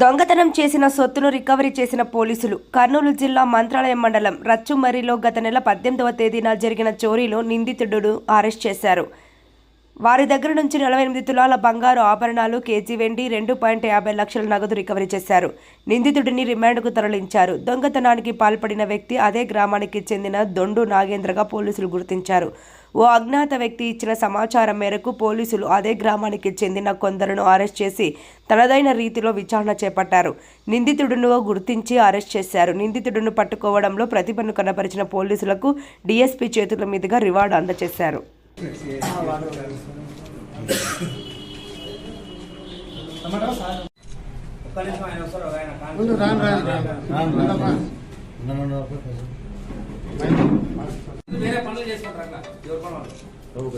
దొంగతనం చేసిన సొత్తును రికవరీ చేసిన పోలీసులు కర్నూలు జిల్లా మంత్రాలయం మండలం రచ్చుమర్రిలో గత నెల పద్దెనిమిదవ తేదీన జరిగిన చోరీలో నిందితుడు అరెస్ట్ చేశారు. వారి దగ్గర నుంచి నలభై ఎనిమిది తులాల బంగారు ఆభరణాలు కేజీ వెండి రెండు పాయింట్ యాభై లక్షల నగదు రికవరీ చేశారు. నిందితుడిని రిమాండ్కు తరలించారు. దొంగతనానికి పాల్పడిన వ్యక్తి అదే గ్రామానికి చెందిన దొండు నాగేంద్రగా పోలీసులు గుర్తించారు. ఓ అజ్ఞాత వ్యక్తి ఇచ్చిన సమాచారం మేరకు పోలీసులు అదే గ్రామానికి చెందిన కొందరును అరెస్ట్ చేసి తనదైన రీతిలో విచారణ చేపట్టారు. నిందితుడును గుర్తించి అరెస్ట్ చేశారు. నిందితుడును పట్టుకోవడంలో ప్రతిభను కనపరిచిన పోలీసులకు డీఎస్పీ చేతుల మీదుగా రివార్డు అందజేశారు. వేరే పనులు చేసుకుంటారు అట్లా ఎవరి పని వాళ్ళు.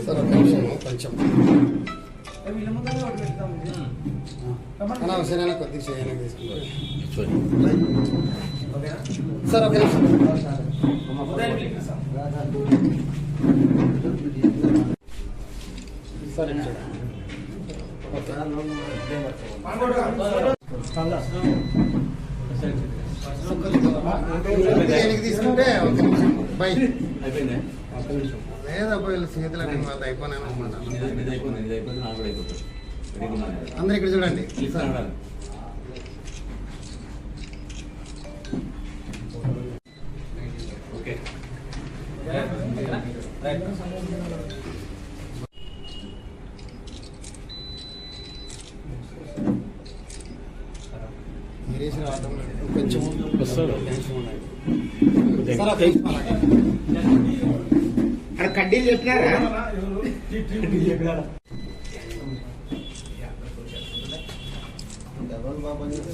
సార్, ఒక నిమిషం, కొంచెం. అనవసరమైన కొద్దిగా చేయని తీసుకుంటారు ఓకేనా? సార్ ఒక నిమిషం ఉదయం పిలిపిస్తాం. సార్ ఇటు చూడండి. కొద్దిగా వెనక్కి తీసుకుంటే ఒక నిమిషం లేదా చేతులు అంటే వాళ్ళది అయిపోయినాయి అనమాట అందరు ఇక్కడ చూడండి ఓకే. కొంచెం కొంచెం ఉన్నాయి. సార్ ఒక నిమిషం అలాగే. అక్కడ కడ్డీలు చెప్పినారా డబల్ బాబు అని చెప్పి